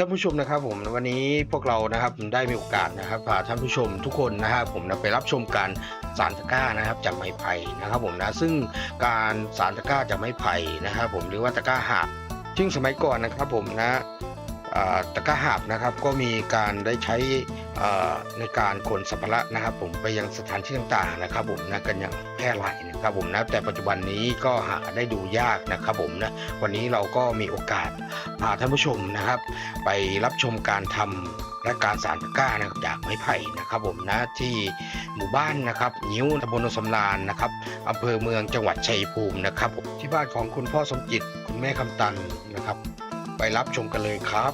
ท่านผู้ชมนะครับผมวันนี้พวกเรานะครับได้มีโอกาสนะครับพาท่านผู้ชมทุกคนนะครับผมนะไปรับชมการสารตะกร้านะครับจากไม้ไผ่นะครับผมนะซึ่งการสารตะกร้าจากไม้ไผ่นะครับผมหรือว่าตะกร้าหักซึ่งสมัยก่อนนะครับผมนะ ตะกร้าหาบนะครับก็มีการได้ใช้ในการขนสัมภาระนะครับ ผมไปยังสถานที่ต่างๆนะครับ ผมนะกันอย่างแพร่หลายนะครับผมนะแต่ปัจจุบันนี้ก็หาได้ดูยากนะครับผมนะวันนี้เราก็มีโอกาสพาท่านผู้ชมนะครับ ไปรับชมการทำและการสารตะกร้านะครับจากไม้ไผ่นะครับผมนะที่หมู่บ้านนะครับนิ้วตำบลโนนสำรานนะครับอำเภอเมืองจังหวัดชัยภูมินะครับผมที่บ้านของคุณพ่อสมจิตคุณแม่คำตันนะครับ ไปรับชมกันเลยครับ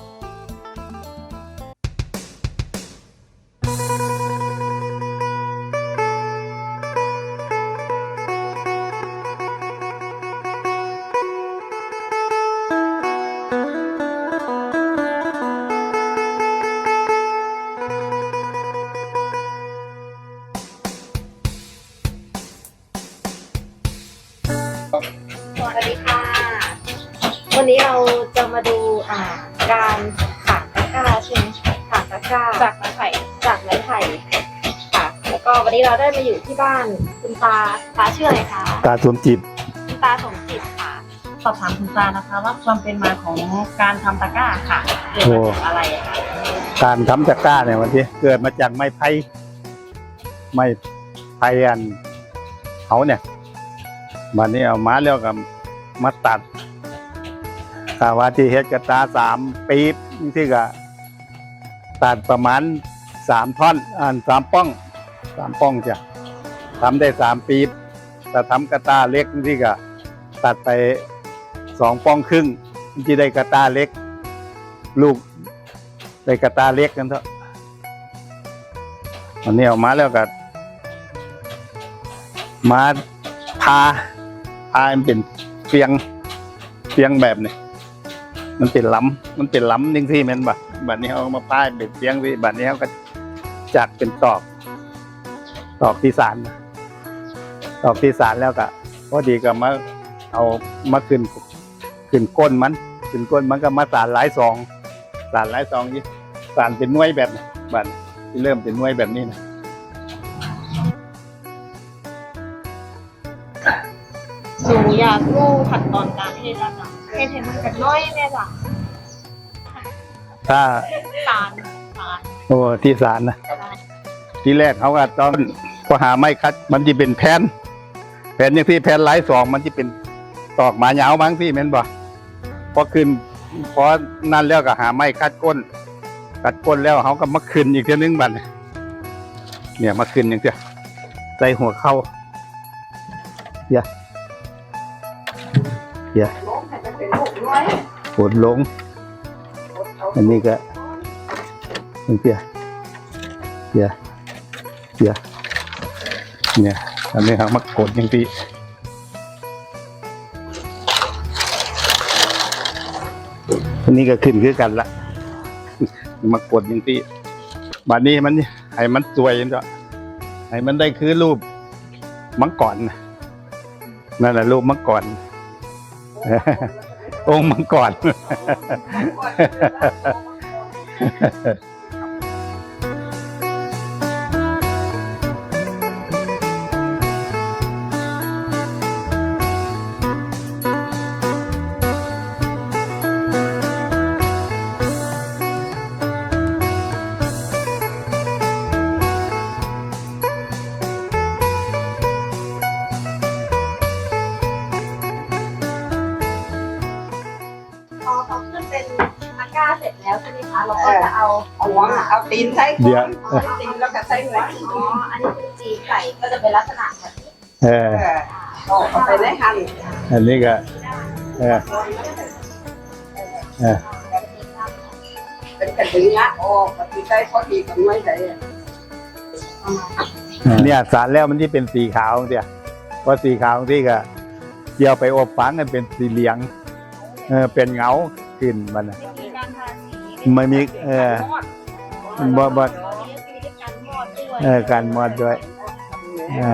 สวัสดีค่ะ วันนี้เรา มาดูอ่าการขางตะกร้าใช่ไหมขางตะกร้าจากไม้ไผ่จากไม้ไผ่ค่ะแล้วก็วันนี้เราได้มาอยู่ที่บ้านคุณตาตาชื่ออะไรคะตาสวมจิตคุณตาสมจิตค่ะ สอบถามคุณตานะคะ ว่าความเป็นมาของการทำตะกร้าค่ะเกิดมาจากอะไรอะคะการทำตะกร้าเนี่ยวันที่เกิดมาจากไม้ไผ่ไม้ไผ่อันเขาเนี่ยบันนี้เอามาแล้วก็มาตัดาว่าที่เฮ็ดกระตาสามปีบที่ก็ตัดประมาณสามท่อนอันสามป้องสามป้องจ้ะทำได้สามปีบแต่ทำกระตาเล็กที่ก็ตัดไปสองป้องครึ่งที่ได้กระตาเล็ก ลูกได้กระตาเล็กกันเถอะอันนี้ออกมาแล้วก็มาพาพามันเป็นเฟียงเฟียงแบบนี้ มันเป็นล้ำมันเป็นล้ำนิ่งที่แมันบะบัดนี้เอามาพายเป็นเฟียงที่บัดนี้เขาก็จักเป็นตอก ตอกที่สารตอกที่สารแล้วก็พอดีก็มาเอามาขึ้นขึ้นก้นมันขึ้นก้นมันก็มาสารหลายซองสารหลายซองยี่สารเป็นน่วยแบบบัดที่เริ่มเป็นน่วยแบบนี้นะ หนูอยากรู้ขั้นตอนการเฮ็ดแล้วจ้ะเฮ็ดให้มันกันน้อยแน่จ้ะถ้าสารสารโอ้ที่สารนะทีแรกเขาก็ตอนพอหาไม้คัด มันจะเป็นแผ่นแผ่นอย่างที่แผ่นหลายซองมันจะเป็นตอกหมาเหยาวบางที่แม่นบ่พอขึ้นพอนั่นแล้วก็หาไม้คัดก้นคัดก้นแล้วเขาก็มาขึ้นอีกเทีนึงบัดนี้เนี่ยมาขึ้นอย่างเดียวใส่หัวเข้าเดี๋ยว เดี๋ยวกดลง อันนี้ก็เปียเปียเปียเนี่ยอันนี้ครับมากดย่างที่อันนี้ก็ขึ้นคือกันละมากดย่างที่บัดนี้มันให้มันสวยจ้ะให้มันได้คือรูปมังกรน่ะนั่นแหละรูปมังกร องค์มังกร แล้วใช่ไหมคะเราก็จะเอาเอาหัวเอาตีนใส่เดี๋ยว เอาตีนแล้วก็ใส่หัวอ๋ออันนี้คือจีไก่ก็จะเป็นลักษณะแบบนี้เออเออเอาเอาไปในหั่นอันนี้ก็เออเออเป็นกระดิ่งละออกกระดิ่งใส่พอดีกับไม่ใส่เนี่ยสารแล้วมันที่เป็นสีขาวเดียวเพราะสีขาวที่ก็เกี่ยวไปอบฝังกันเป็นสีเหลืองเออเป็นเงาขึ้นมันน่ะมีการทาสี ไม่มีเออบ่บ่มีการมอดด้วยเออการมอดด้วยเอ่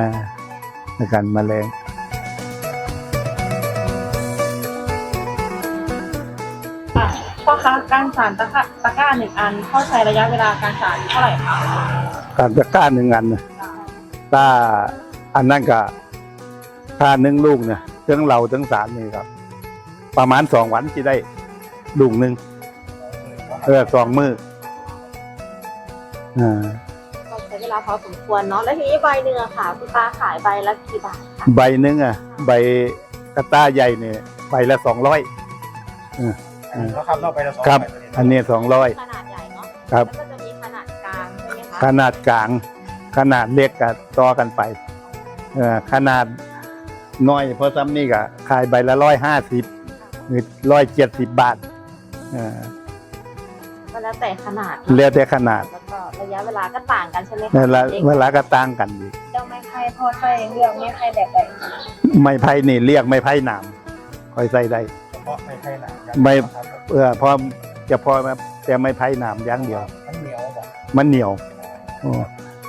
าการแมลงพ่อคะคะการสานตะกร้าตะกร้าหนึ่งอันเข้าใช้ระยะเวลาการสานเท่าไหร่คะการตะกร้าหนึ่งอันนะถ้าอันนั้นก็ถ้าหนึ่งลูกเนี่ยทั้งเราทั้งสารนี่ครับ ประมาณสองวันที่ได้ลูกหนึ่ง เออสองมืออ่าก็ใช้เวลาพอสมควรเนาะแล้วทีนี้ใบเนื้อะค่ะคุณตาขายใบละกี่บาทคะใบหนึ่งอะ ใบกระต้าใหญ่เนี่ยใบละสองร้อยแล้วครับนอกไปแล้วสองครับไปประเด็นอันนี้สองร้อยขนาดใหญ่เนาะครับ แล้วก็จะมีขนาดกลางใช่ไหมคะขนาดกลาง ขนาดเล็กก็ต่อกันไปเออขนาดน้อยเพราะซ้ำนี่ก็ขายใบละร้อยห้าสิบหรือร้อยเจ็ดสิบบาทเออก็ แล้วแต่ขนาดเรียกแต่ขนาด แล้วก็ระยะเวลาก็ต่างกันใช่ไหมคะเวลาด็กเวลาก็ต่างกันอีกเจ้าไม้ไผ่พ่อไผ่เลือกไม้ไผ่แบบไหนไม่ไผ่นี่เรียกไม่ไผ่หนามคอยใส่ได้เฉพาะไม่ใช่หนาไม่ครับเออพอจะพอมาแต่ไม่ไผ่หนามอย่างเดียว มันเหนียวบอกมันเหนียวโอ้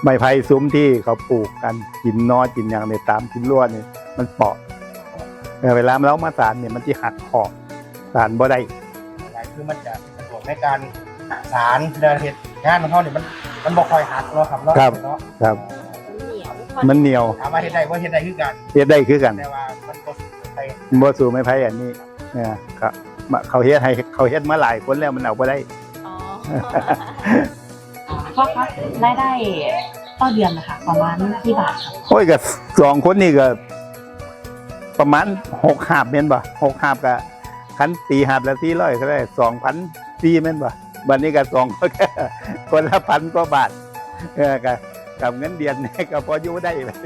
ไม้ไผ่ซุ้มที่เขาปลูกกันกินนอกินอย่างในตามกินรั่วนี่มันเปาะแต่เวลาเรามาสารเนี่ยมันที่หักขอบสารบ่ได้หลายคือมันจะสะดวกในการ สารเดินเหตุงานของเขาเนี่ยมันมันบอกคอยหักเนาะครับเนาะครับ เนาะครับ มันเหนียวมันเหนียวถามว่าเฮ็ดได้ว่าเฮ็ดได้คือกัน เฮ็ดได้คือกันแต่ว่ามันก็ไปบ่สู่ไม้ไผ่อันนี้เนี่ยครับมาเขาเฮ็ดให้เขาเฮ็ดมาหลายคนแล้วมันเอาบ่ได้ อ๋อพ่อคะรายได้ต่อเดือนนะคะประมาณกี่บาทคะโอ้ยก็สองคนนี่ก็ ประมาณหกหาบเม่นบ่หกหาบก็คันตีหาบละสี่ร้อยก็ได้สองพันสี่เม่นบ่ บัดนี้ก็สองคนก็คนละพันกว่าบาทเออก็กับเงินเดือนก็พออยู่ได้เลย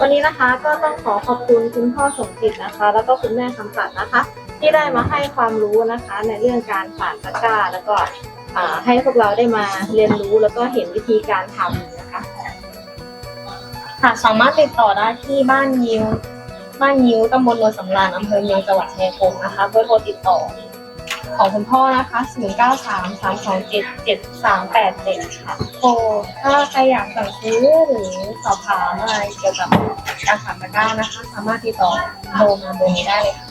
วันนี้นะคะก็ต้องขอขอบคุณคุณพ่อสมจิตนะคะ แล้วก็คุณแม่คำสัตย์นะคะ ที่ได้มาให้ความรู้นะคะ ในเรื่องการฝานตะกร้าแล้วก็ ให้พวกเราได้มาเรียนรู้แล้วก็เห็นวิธีการทำนะคะค่ะสามารถติดต่อได้ที่บ้านยิวบ้านยิวตำบลโนนสำราญอำเภอเมืองจังหวัดชัยภูมินะคะเบอร์โทรติดต่อของคุณพ่อนะคะ 0 9 3 3 2 7 7 3 8 7 ค่ะโทรถ้าใครอยากสั่งซื้อหรือสอบถามอะไรเกี่ยวกับการสั่งตะกร้านะคะ สามารถติดต่อโทรมาเบอร์นี้ได้เลยค่ะ